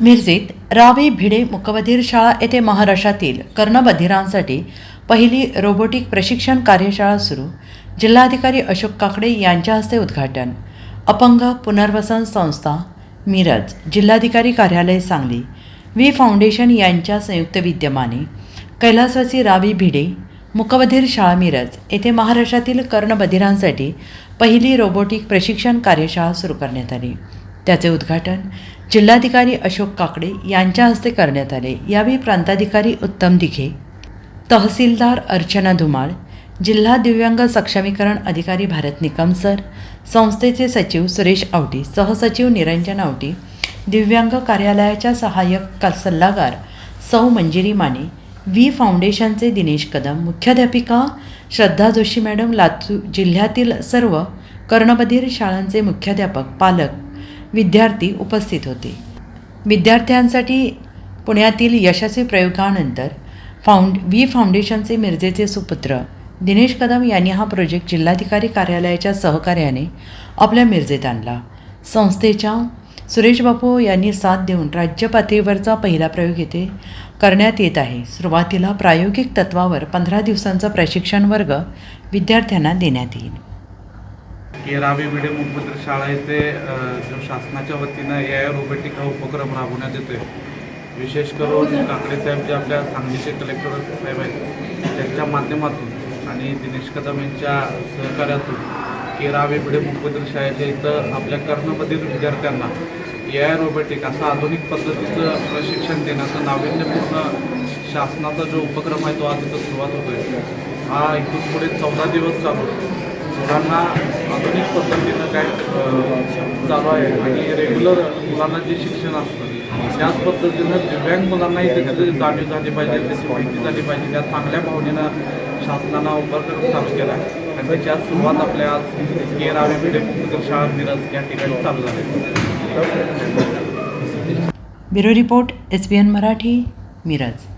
मिरजेत रावे भिडे मुकबधीर शाळा येथे महाराष्ट्रातील कर्णबधिरांसाठी पहिली रोबोटिक प्रशिक्षण कार्यशाळा सुरू. जिल्हाधिकारी अशोक काकडे यांच्या हस्ते उद्घाटन. अपंग पुनर्वसन संस्था मिरज जिल्हाधिकारी कार्यालय सांगली. व्ही फाउंडेशन यांच्या संयुक्त विद्यमाने कैलासवासी रावी भिडे मुकबधीर शाळा मिरज येथे महाराष्ट्रातील कर्णबधिरांसाठी पहिली रोबोटिक प्रशिक्षण कार्यशाळा सुरू करण्यात आली. त्याचे उद्घाटन जिल्हाधिकारी अशोक काकडे यांच्या हस्ते करण्यात आले. यावेळी प्रांताधिकारी उत्तम दिघे तहसीलदार अर्चना धुमाळ जिल्हा दिव्यांग सक्षमीकरण अधिकारी भारत निकम सर संस्थेचे सचिव सुरेश आवटी सहसचिव निरंजन आवटी दिव्यांग कार्यालयाच्या सहाय्यक का सल्लागार सौ मंजिरी माने व्ही फाउंडेशनचे दिनेश कदम मुख्याध्यापिका श्रद्धा जोशी मॅडम लातूर जिल्ह्यातील सर्व कर्णबधीर शाळांचे मुख्याध्यापक पालक विद्यार्थी उपस्थित होते. विद्यार्थ्यांसाठी पुण्यातील यशस्वी प्रयोगानंतर फाउंड वी फाउंडेशनचे मिरजेचे सुपुत्र दिनेश कदम यांनी हा प्रोजेक्ट जिल्हाधिकारी कार्यालयाच्या सहकार्याने आपल्या मिरजेत आणला. संस्थेच्या सुरेश बापू यांनी साथ देऊन राज्य पातळीवरचा पहिला प्रयोग येथे करण्यात येत आहे. सुरुवातीला प्रायोगिक तत्वावर पंधरा दिवसांचा प्रशिक्षण वर्ग विद्यार्थ्यांना देण्यात येईल. की रावी भिडे मुखपत्र शाळा येथे जो शासनाच्या वतीनं ए आय रोबोटिक हा उपक्रम राबवण्यात येतोय. विशेष करून काकडे साहेब जे आपल्या सांगलीचे कलेक्टर साहेब आहेत त्यांच्या माध्यमातून आणि दिनेश कदम यांच्या सहकार्यातून केरा रावी भिडे मुखपत्र शाळेच्या इथं आपल्या कर्णमधील विद्यार्थ्यांना ए आय रोबोटिक असं आधुनिक पद्धतीचं प्रशिक्षण देण्याचा नाविन्यपूर्ण शासनाचा जो उपक्रम आहे तो आज इथं सुरुवात होतोय. हा इथून पुढे चौदा दिवस चालू. मुलांना आधुनिक पद्धतीनं काय चालू आहे आणि रेग्युलर मुलांना जे शिक्षण असतं त्याच पद्धतीनं दिव्यांग मुलांनाही त्याची जाणीव झाली पाहिजे त्याची माहिती झाली पाहिजे. त्या चांगल्या भावनेनं शासनानं उपक्रम चालू केला आहे. आणि त्याची आज सुरुवात आपल्या आज के रावे भिडे मुक्त शाळा मिरज या ठिकाणी चालू झाली. Bureau report S B N Marathi Miraj.